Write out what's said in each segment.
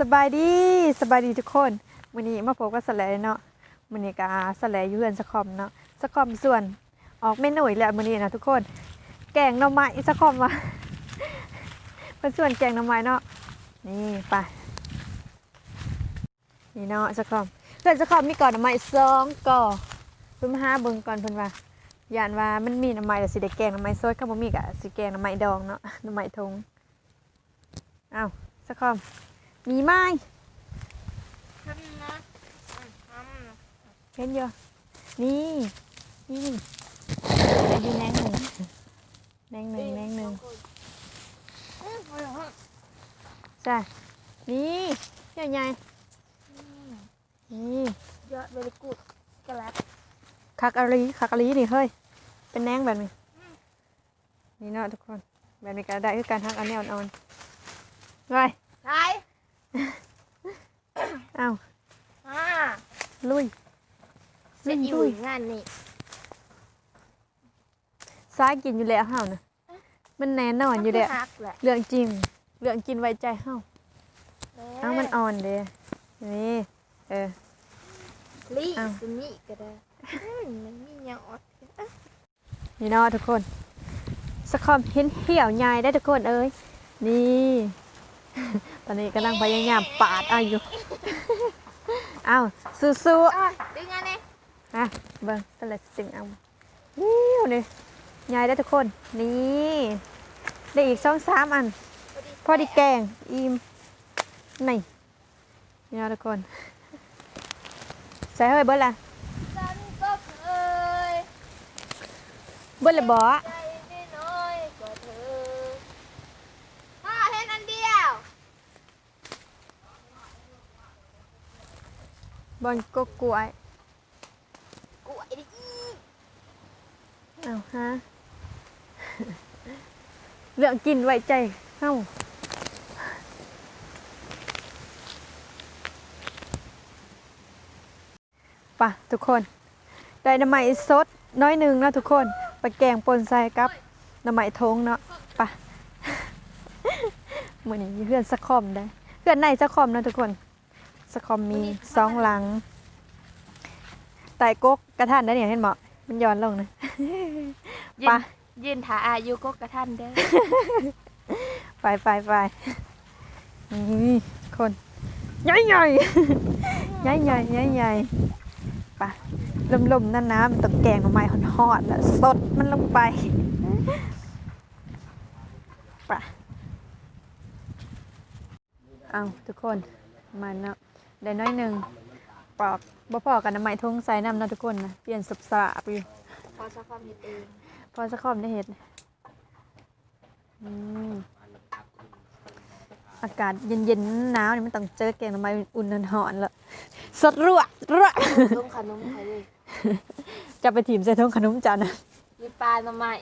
สบายดีสบายดีทุกคนวันนี้มาพบกับสแลเนาะวันนี้ก็สแลอยู่เรือนสคอมเนาะสคอมส่วนออกเมนูอีกแล้ววันนี้นะทุกคน แกงหน่อไม้สคอมมาเป็นส่วนแกงหน่อไม้เนาะนี่ไปนี่เนาะสคอมเรือนสคอมมีก่อนหน่อไม้สองก่อเพิ่มาหาเบิ่งก่อนเพิ่นว่าย่านว่ามันมีหน่อไม้แต่สิได้แกงหน่อไม้สดข้าวบ่มีก็สิแกงหน่อไม้ดองเนาะหน่อไม้ทงอ้าวสคอม มีไหมทำนะทำนะเห็นอยู่นี่นี่เดี๋ยวดูแนงหนึ่งแนงหนึ่งแนงหนึ่งจ้ะนี่ใหญ่ใหญ่นี่ยอดเวลกูดกระลับคักอาลีคักอาลีนี่เฮ้ยเป็นแนงแบบนี้นี่เนาะทุกคนแบบนี้ก็ได้คือการทักอันนี้อ่อนๆไงใช่ อ้าวอ่าลุยเสร็จอยู่ลุยงานนี่ซ้ายกินอยู่แล้วเฮานะมันแน่นอนอยู่แล้วฮักแหละเรื่องจริงเรื่องกินไว้ใจเฮาเอ้ามันอ่อนเด้นี่เออลี่อ้าวสมิก็ได้อืมมันมีเงาอดนี่เนาะทุกคนสคอมเห็นเหี่ยวใหญ่ได้ทุกคนเอ้ยนี่ ตอนนี้กำลังพยายามปาดเอาอยู่เอาสู้อะดึงอันนี้ๆนะเบิ้งตะเลยสิงเอานี่นี่ใหญ่ได้ทุกคน นี่ ได้อีกสองสามอัน พอดีแกงอิ่มนี่นี่เนาะทุกคน ใส่เฮ้ยเบิ้ลละฉันก็เคยเบิ้ลละบ่ใจได้น้อยกว่าเธอพ่อเห็นอันเดียว บอลก็กล้วยกูไอ้ดิอีเอาฮะเรื่องกินไว้ใจเฮ้าปะทุกคน ได้น้ำมันสดน้อยหนึ่งนะทุกคนไปแกงปนใส่กับน้ำมันทงเนาะปะมือนี้เพื่อนสะคอมได้ เพื่อนในสะคอมนะทุกคน สะคอมมีสองหลังไต่กกกระทันได้เนี่ยเห็นบอกมันย้อนลงนะยืนปะยืนถาอายุก็กระทันเด้อไปไปไปนี่คนใหญ่ใหญ่ใหญ่ใหญ่ใหญ่ใหญ่ไปลมลมๆน้ำน้ำมันต้องแกงหน่อไม้หอนๆแล้วสดมันลงไปไปเอาทุกคนมาเนาะ ได้น้อยหนึ่งปอกบ่พอกันน้ำไม้ทงใส่น้ำเนาะทุกคนนะเปลี่ยนสับสาบอยู่พอสักความเห็นเองพอสักคอมได้เห็ดอืมอากาศเย็นๆหนาวนี่มันต้องเจอแกงหน่อไม้อุ่นๆหอนๆละสดรั่วรั่วต้มขนมไข่เลยจะไปถีมใส่ทงขนมจานนะมีปลาหน่อไม้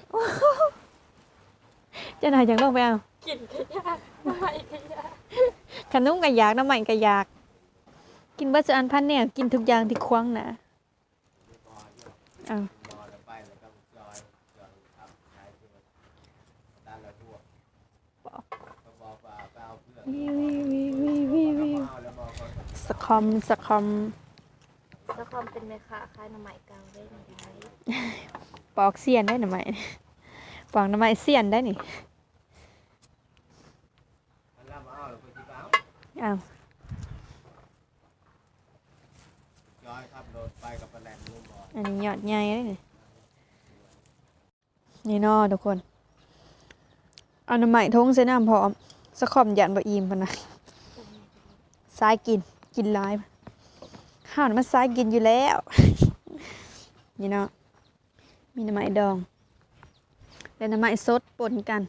เจ้านายยังต้องไปเอากินก็ยากหน่อไม้ก็ยากขนมก็อยากน้ำใหม่ก็อยาก กินเบัสอันพันเนี่ย กินทุกอย่างที่ควงนะเอาวิววิววิววิววิววิวสคอมสคอมสักความเป็นแม่ค้าขายหน่อไม้กลางได้ไหมได้ปอกเสียนได้หน่อไม้ปอกหน่อไม้เสียนได้นี่เอาย้อยขับรถไปกับแปลนลุงบ อันนี้ยอดใหญ่เลยนี่นี่เนอทุกคนเอาหน่อไม้ทงใส่น้ำพร้อมสะคอมยันบะอีมพนะสายกินกินหลายข้าวน่ะมันสายกินอยู่แล้ว นี่เนาะมีหน่อไม้ดองและหน่อไม้สดปนกัน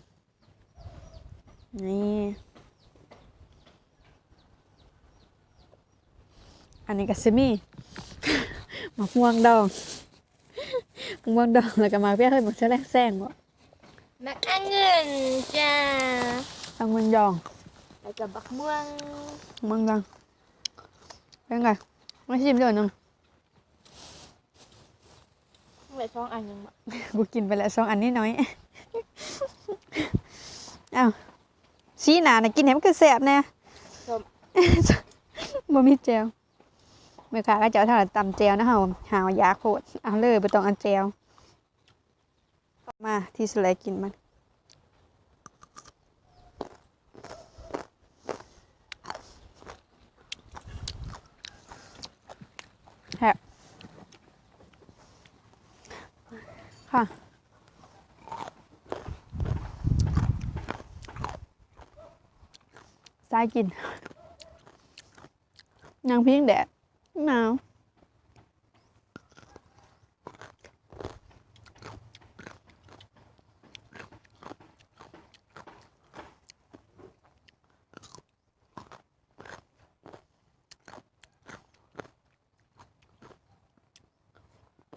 นี่ อันนี้ก็ซิมี หมกม่วงดองหมกม่วงดองแล้วก็มาเพี้ยเคยหมกแช่แรกแซงบ่แม่อันเงินจ้าตังมันดองแล้วก็บักม่วงหมกม่วงดองเป็นไงไม่ชิมเดี๋ยวนึงไว้ช่องอันยังบ่กูกินไปแล้วสองอันนี้น้อยอ้าวชี้หนานะกินแหมนคือแสบแน่ส้มบ่มีแจว แม่ค้าก็จะเอาถ้าตำแจวนะเฮาหาวยาโคตรเอาเลยบ่ต้องเอาแจวมาที่สไลกินมันแฮะค่ะสายกินนางพิงแดด หนาว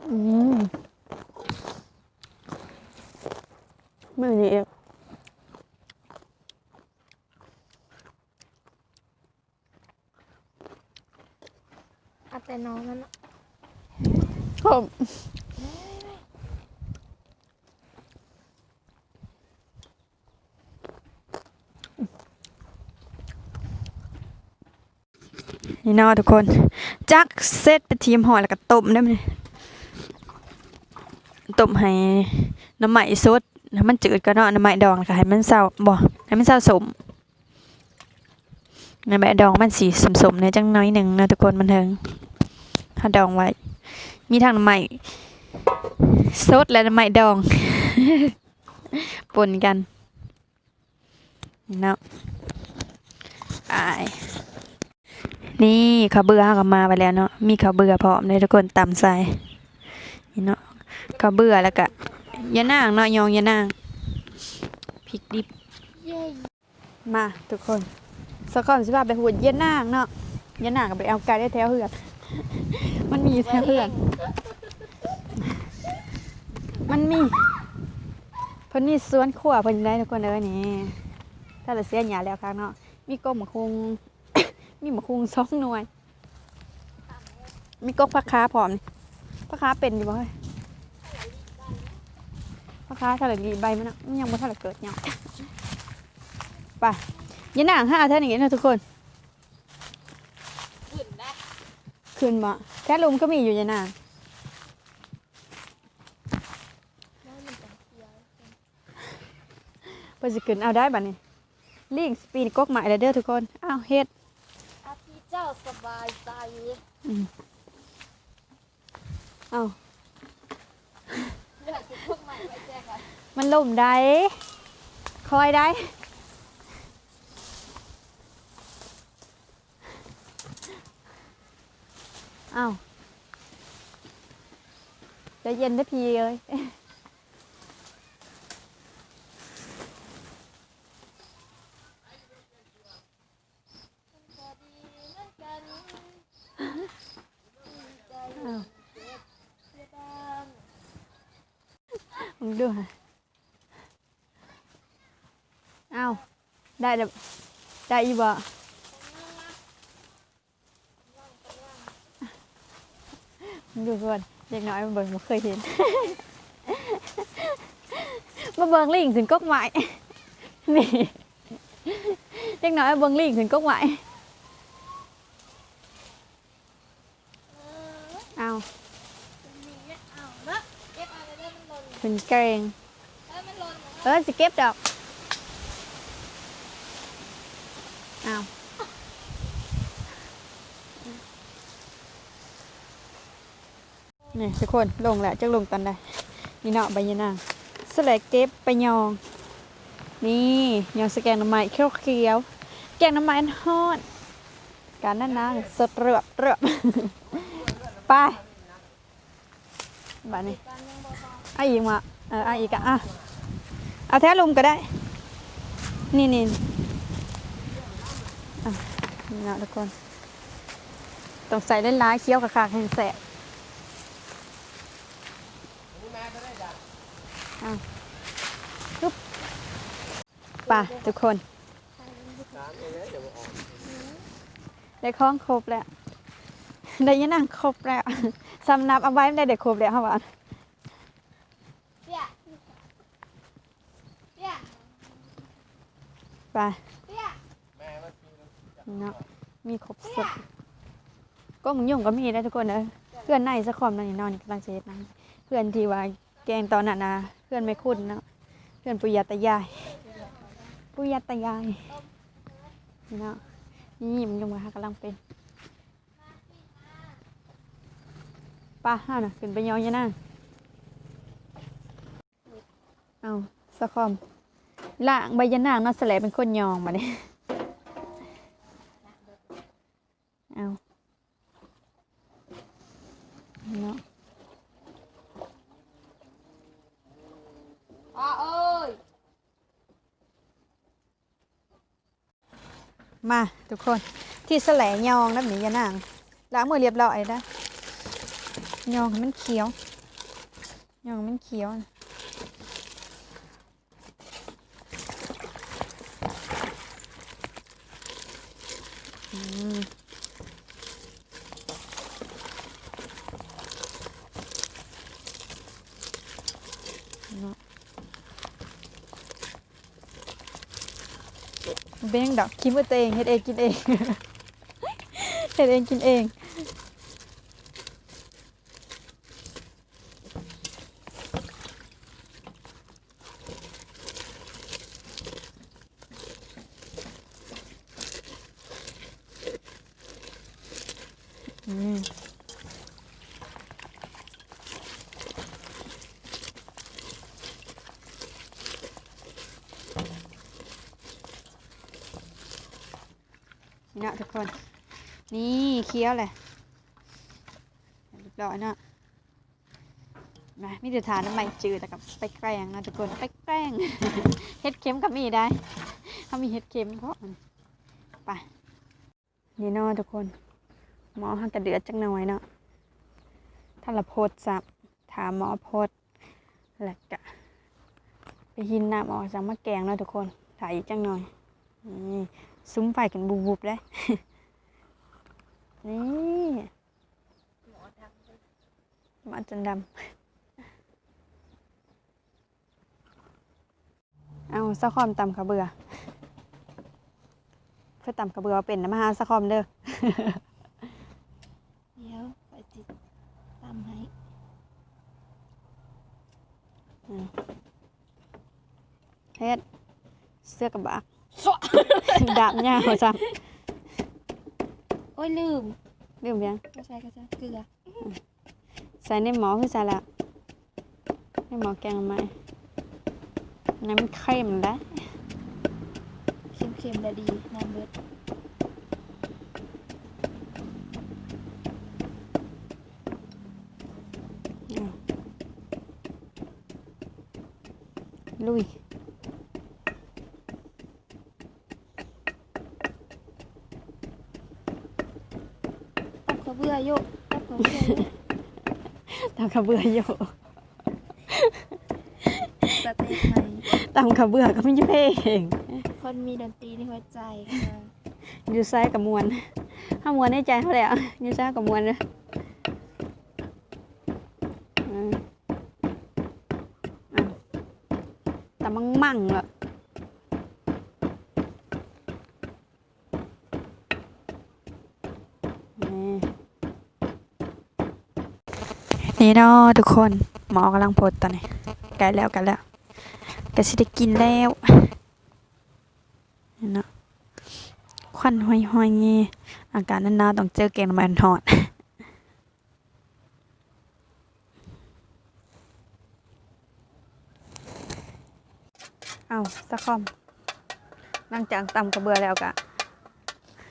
อืมไม่ดีเอง เอา แต่น้องนั่นน่ะผมนี่เนาะทุกคน จักเซตเป็นทีมห่อแล้วก็ต้มได้ไหมต้มให้น้ำไหมสดให้มันจืดก็เนาะน้ำไหมดองแล้วก็ให้มันเศร้าบ่ให้มันเศร้าสมน้ำไหมดองมันสีสมๆเนี่ยจังน้อยหนึ่งนะทุกคนมันเถิง ถ้าดองไว้ มีทั้งน้ำไหมสดและน้ำไหมดอง ปนกันเนาะอายนี่ข้าวเบื่อก็มาไปแล้วเนาะ มีข้าวเบื่อพร้อมเลยทุกคนตำใส่นี่เนาะข้าวเบื่อแล้วก็ยะนางเนาะยองยะนางพริกดิบมาทุกคนสกอนสิพาไปหูดยะนางเนาะยะนางก็ไปเอาไก่ได้แถวเหือน มันมีแถวเหือน มันมีเพิ่นมีสวนครัวเพิ่นได้ทุกคนเอ้ยนี่ถ้าเราเสียหยาแล้วครั้งเนาะ มีกบมะคุงมีมะคุงสองหน่วย มีกกผักค้าพร้อมนี่ผักค้าเป็นอยู่บ่เฮ้ยผักค้าถ้าเหลือใบมันอะยังบ่ทันได้เกิดหยังไปยันหนังห้าเท่านี้นะทุกคนได้ ขึ้นมาแค่ลุมก็มีอยู่ยันหนังน้อยมันจะเขียวเพื่อจะขึ้นเอาได้บัดนี้ลิงสปีนกกใหม่แล้วเด้อทุกคน อ้าวเฮ็ดอาพี่เจ้าสบายใจอ้าวเลือกจุดพวกใหม่ไว้แจ้งไว้มันล่มได้ คอยได้ อ้าวใจะเย็นได้พีเลยพอดีนะกันใจอ้าวเจ็บเสียดายมึงดูฮะอ้าว ได้เด้อได้อีบ่มึง ดูก่อนเด็กน้อยมันเบิ่งบ่เคยเห็น มาเบิ่งลิงขึ้นกกไม้นี่เด็กน้อยมาเบิ่งลิงขึ้นกกไม้เอาเยอะเอาละเก็นเกรงเอ้ยมันหล่นนะเก็บดอกอ้า นี่ทุกคนลงแล้วจะลงตอนใดนี่เนาะใบยะนางสลัดเก็บไปยอง นี่ยองสแกงน้ำไม้เขียวๆแกงน้ำไม้อันฮอดการนั่นนะสดเรือบเรือบไปบ้านนี้การยังบ่พออาอีกมาเออเอาอีกอะอะเอาแท้ลุมก็ได้ นี่นี่นี่นะทุกคนต้องใส่เล่นล้าเคี้ยวกับขากให้แสบเอาฮึบไป่ะทุกคน ได้คล้องครบแล้ว ได้ยะนางครบแล้วสำนับเอาไว้ไม่ได้เด็กครบแล้วค่ะหวานเปี้ยเบียไปเบียแม่มันาะมีครบสุดก็มึงยุ่งก็มีได้ทุกคนเด้อเพื่อนในสักคอมนั่นนี่นอนกำลังเฮ็ดนั่นเพื่อนที่ว่าแกงตอนนั้นนะเพื่อนไม่คุ้นเนาะเพื่อนปุยยาตายาย ปุยตายายนี่เนาะนี่มันยุงกับกำลังเป็นป้าห้าน่ะขึ้นไปยองยะนั่งเอาสะคอมล่างใบยะนางน่าแสลเป็นคนยองมาเนี่ย เอาเนาะ พ่อเอ้ย มาทุกคนที่แสลยองน้ำหนียานางล้างมือเรียบร้อยนะยองมันเขียวยองมันเขียวนะอืมเนาะ งดอกคิมตัวเองเฮ็ดเองกินเองเฮ็ดเองกินเองอืม นี่นะทุกคน นี่เคี้ยวเลยเรียบร้อยเนาะมามีแต่ทานน้ำมันจืดแต่กับไปแกล้งนะทุกคนไปแกล้งเฮ็ดเค็มกับมีได้เขามีเฮ็ดเค็มเพราะไปนี่เนาะทุกคนหมอหักกระเดือดจังหน่อยเนาะถ้าละโพดสับถามหมอโพดแล้วก็ไปหินน้ำออกจากมะแกงเนาะทุกคนถ่ายอีกจังหน่อยนี่ ซุ้มไฟกันบูบูบเลยนี่หมอทำเลยหมาจนดำ เอาสะคอมตำขะเบือ เพื่อตำขะเบือเป็นนะมาหาสะคอมเด้อ เดี๋ยวไปติดตามให้เฮ็ดเสื้อกับบาก ดาบยาวจ้ะโอ้ยลืม ลืมยัง ก็ใช่ก็ใช่เกลือใส่ในหมอคือใส่ละในหมอแกงไหมน้ำเค็มได้เค็มๆได้ดีน้ำเบิดอ้าวลุย ตับข้าวเบื่อโยกตับข้าวเบื่อโยก ตำขะเบืออยู่สเต็กใหม่ตำขะเบือก็ไม่ใช่เพลงคนมีดนตรีในหัวใจค่ะอยู่ซ้ายกับมวนถ้ามวนในใจเขาแหละอยู่ซ้ายกับมวนเลยอืมอะแต่มั่งมั่งๆอะนี่ นี่เนาะทุกคนหมอกำลังพดตอนนี้ใกล้แล้วกันแล้วก็สิได้กินแล้วนี่เนาะควันห้อยห้อยงี้อากาศหนาต้องเจอแกงมันทอดเอาสะคอมหลังจากตำกระเบือแล้วกะ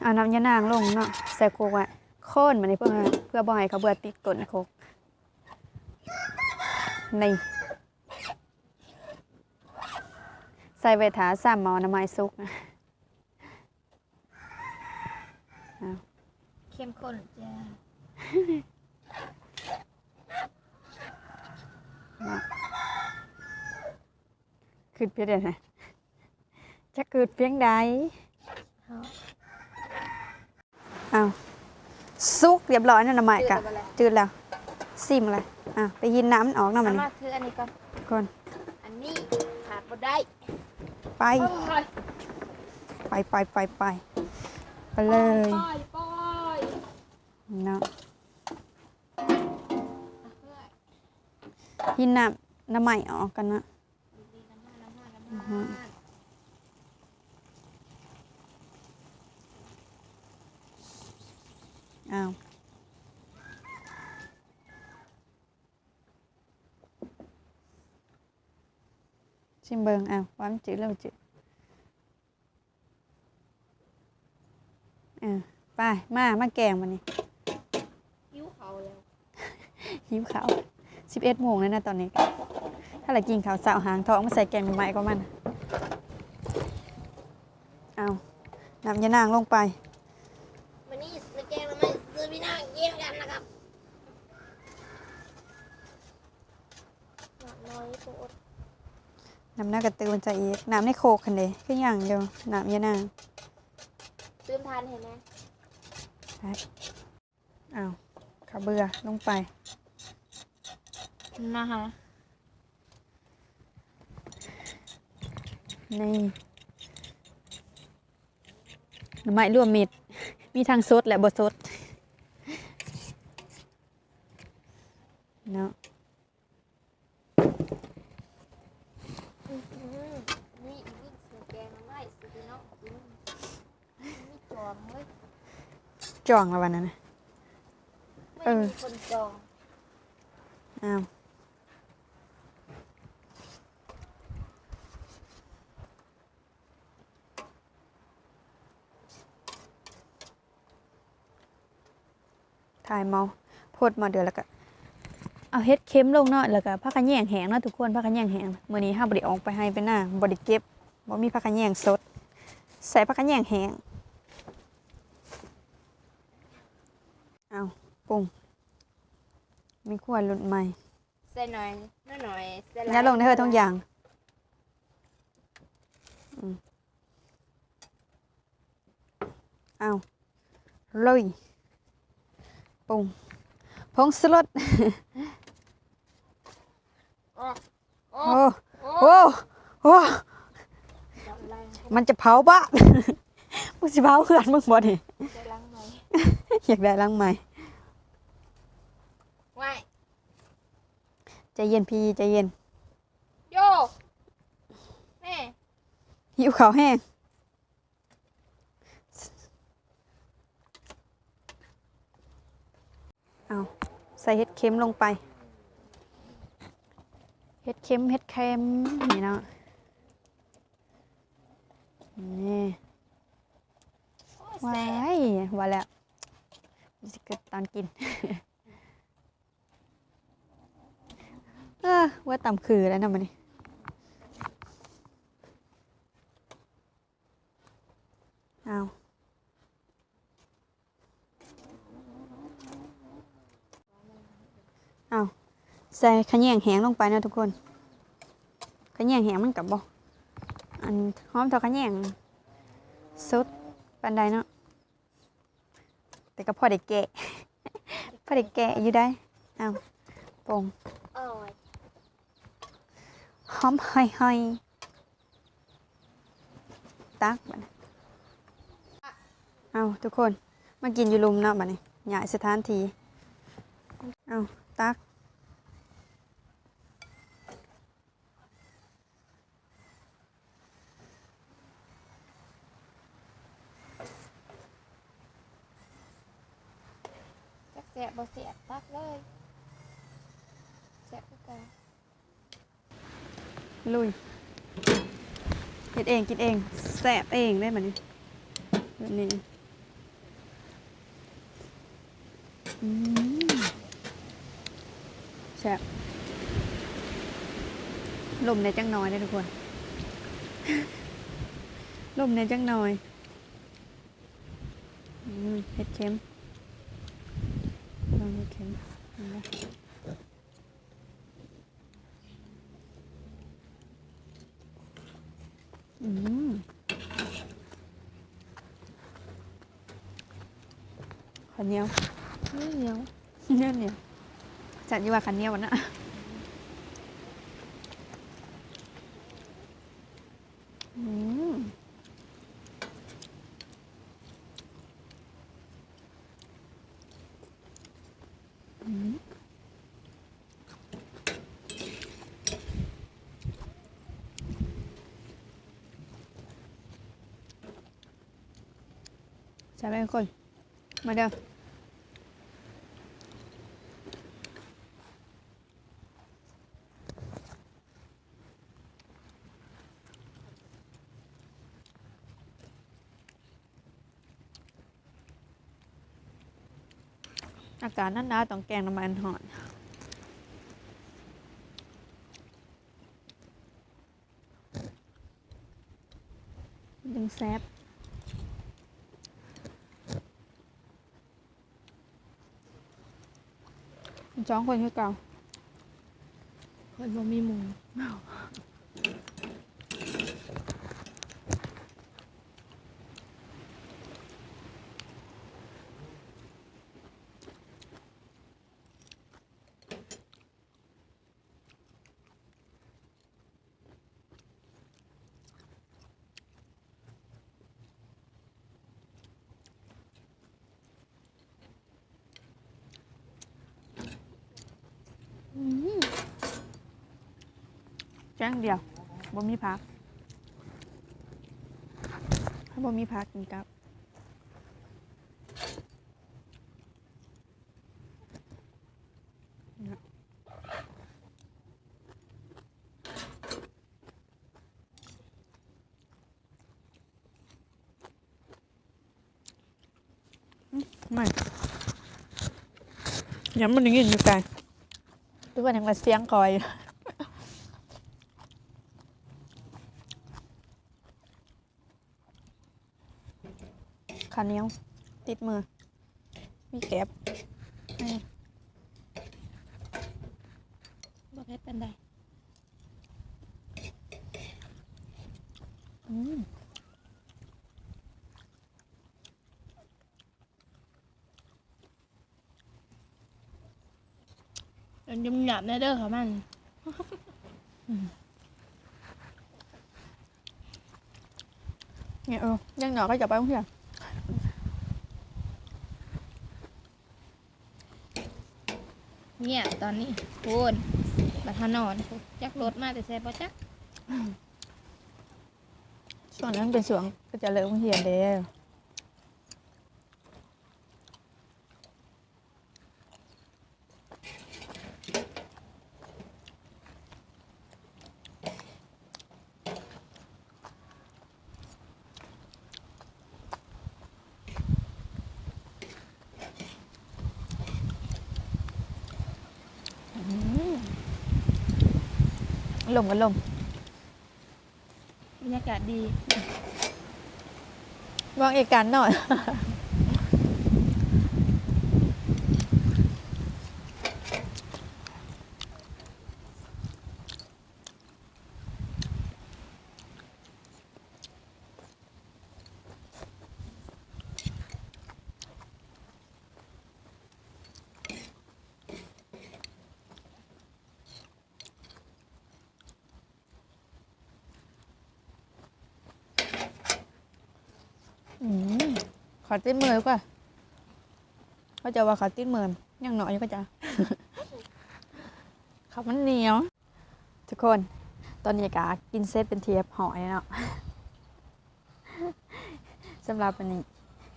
เอาน้ำยานางลงเนาะใส่โคกไว้โค่นมาในเพื่อเพื่อบ่ให้กระเบือติดก้นโคก นี่ใส่เวทาสามหมอน้ำไม้ซุกนะเข้มข้นจ้าคืดเพียงใดนะจะคืดเพียงใดเอาเอาซุกเรียบร้อยนั่นนะไม้กะเกลือไปแล้วจืดแล้ว ซิมเลยอะไปยินน้ำมันออกน้ำมันเอานี่มาคืออันนี้ก่อน ก่อนอันนี้ขาดบ่ได้ไปโอ้ยไปไปไปไปไปเลยปล่อยปล่อยเนาะอะเพื่อนหินน้ำน้ำใหม่ออกกันนะดีๆน้ำมันน้ำมันน้ำมันอ้าว ชิมเบิงอ้าวว่ามันจืดแล้วจืดอ่าไปมามาแกงมันนี่ยิ้วเขาแล้วหิวข้าวสิบเอ็ดโมงแล้วนะตอนนี้ ถ้าเรากินข้าวสาวหางทองมาใส่แกงใหม่ก็มันเอาน้ำยานางลงไป วันนี้สแกงแล้วมันซื้อพี่น้องเยี่ยมกันนะครับหนักน้อยโคตร น้ำหน้ากระตือมันจะอีกน้ำในโคกคันเดยคืออย่างเดียวน้ำยานางตื่มทานเห็นไหมเอาข้าวเบื่อลงไปนะฮะนี่หน่อไม้รวมมิตรมีทางสดและบ่สดเนาะ นี่นี่สแกงแล้วไม่ซื้อพี่น้องกินมีจ องเว้ยจองแล้ววันนั้นนะเอไม่อมีคนจองอ้าวถ่ายเมาโพดมาเดือนแล้วก็เอาเฮ็ดเค็มลงเนาะแล้วก็ผักกะแยงแห้งเนาะทุกคนผักกะแยงแห้งมื้อนี้ห้าบ่ได้ออกไปให้ไปหน้าบ่ได้เก็บบ่มีผักกะแยงสด ใส่ผักกะแยงแห้งเอา ปรุง มีขวดรุ่นใหม่ใส่หน่อยน้อยหน่อยใส่อย่าลงในเธอทุกอย่างอืมเอาเลยปรุงผงสลดโอ้โอ้โอ้โอ้โอ้โอ้จับแรงมันจะเผาบ้านมึงสิเผาเพื่อนมึงบ่นี่ใส่ล้างไหมอยากได้รังใหม่ ไว้ ใจเย็นพี่ใจเย็นโยแม่หิวข้าวแห้งเอาใส่เห็ดเค็มลงไป เห็ดเค็มเห็ดเค็มนี่เนาะนี่โอ้ยว้าแซ่บยว่าแล้วมันจะเกิดตอนกิน เออว่าต่ำคือแล้วนะมันนี่เอาเอาใส่ขะแยงแหงลงไปนะทุกคนขะแยงแหงมันกับบ่อันหอมเท่าขะแยงสดปันใดเนาะแต่ก็พอได้แกะพอได้แกะอยู่ได้เอาปงโอ้ย หอมหอยหอยตักบัดนี้เอาทุกคนมากินอยู่ลุมเนาะบัดนี้ย้ายสถานทีเอาตักจักแซ่บบ่แซ่บตักเลยแซ่บคือกัน ลุยเฮ็ดเองกินเองแซ่บเองได้บัดนี้แบบนี้แซ่บลมในจังน้อยได้ทุกคนลมในจังน้อยอเฮ็ดเค็มลองเฮ็ดเค็มเห็นไหม อืมขันเหนียวเหนียวเหนียวเหนียวจัดอยู่ว่าขันเหนียววันน่ะอืม ใช่ไหมทุกคน มาเด้ออากาศนั่นนะต้องแกงน้ำมันหอนดึงแซบ จ้องคนคือเก่าคนบ่มีหมู แจ้งเดียวบ่มีพัก ถ้าบ่มีพักกินกับไม่ยังมันยังยินอยู่ไกลทุกคนยังมาเสียงคอย ขาเหนียว ติดมือ มีแก็บนี่บ่เพชรเป็นไดอืมเป็นยำหยาบแน่เด้อค่ะมันเนี่ยเออยังหน่อยก็จะไปโรงเรียน เงียบตอนนี้โคนบัทนอนจักรถมาแต่แซ่บจักส่วนนั้นเป็นส่วนก็จะเลยโรงเรียนเด้อ ลมกันลมบรรยากาศดีวางเอกการหน่อย อืม ขอติ้นมือก่อนเขาจะว่าขอติ้นมือยังหน่อยก็จะเขามันเหนียว ทุกคนตอนนี้กากินเซตเป็นเทียบหอยเนาะสำหรับวันนี้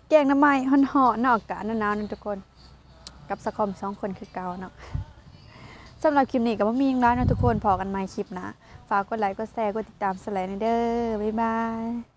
แกงน้ำไม้ห่อนหอนนาะอากาศหนาวๆนั่นทุกคน กับสะคอมสองคนคือเกาเนาะสำหรับคลิปนี้ก็บ่มีหยังร้ายเนาะทุกคนพอกันใหม่คลิปนะ ฝากกดไลค์กดแชร์กดติดตามสไลด์ในเด้อบ๊ายบาย